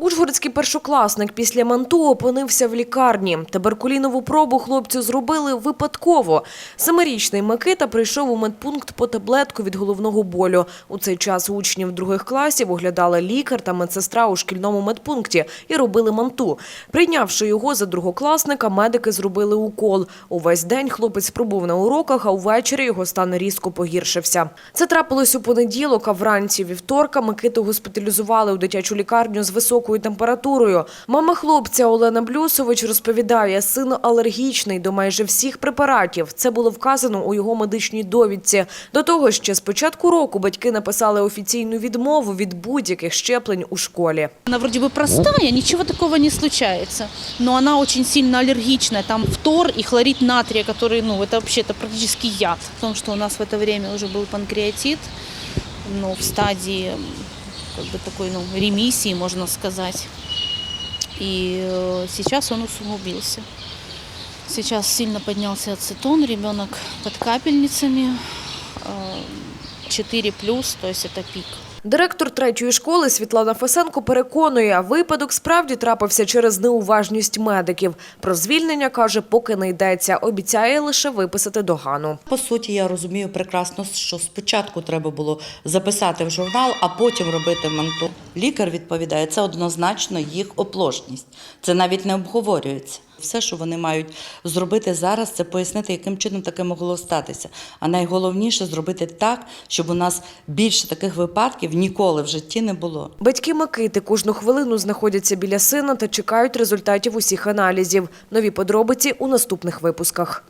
Ужгородський першокласник після манту опинився в лікарні. Туберкулінову пробу хлопцю зробили випадково. Семирічний Микита прийшов у медпункт по таблетку від головного болю. У цей час учнів других класів оглядали лікар та медсестра у шкільному медпункті і робили манту. Прийнявши його за другокласника, медики зробили укол. Увесь день хлопець пробув на уроках, а увечері його стан різко погіршився. Це трапилось у понеділок, а вранці вівторка Микиту госпіталізували у дитячу лікарню з високою температурою. Мама хлопця Олена Блюсович розповідає, син алергічний до майже всіх препаратів. Це було вказано у його медичній довідці. До того ще з початку року батьки написали офіційну відмову від будь-яких щеплень у школі. Она вроде бы простая, ничего такого не случается, но она очень сильно аллергичная. Там фтор и хлорид натрия, который, ну, это вообще-то практически яд. Потому что у нас в это время уже был панкреатит, ну, в стадии м, как бы такой, ну, ремиссии, можно сказать. И э, сейчас он усугубился. Сейчас сильно поднялся ацетон, ребенок под капельницами, э, 4 плюс, то есть это пик. Директор третьої школи Світлана Фесенко переконує, випадок справді трапився через неуважність медиків. Про звільнення каже, поки не йдеться. Обіцяє лише виписати догану. По суті, я розумію прекрасно, що спочатку треба було записати в журнал, а потім робити манту. Лікар відповідає, це однозначно їх оплошність. Це навіть не обговорюється. Все, що вони мають зробити зараз, це пояснити, яким чином таке могло статися. А найголовніше зробити так, щоб у нас більше таких випадків ніколи в житті не було. Батьки Микити кожну хвилину знаходяться біля сина та чекають результатів усіх аналізів. Нові подробиці у наступних випусках.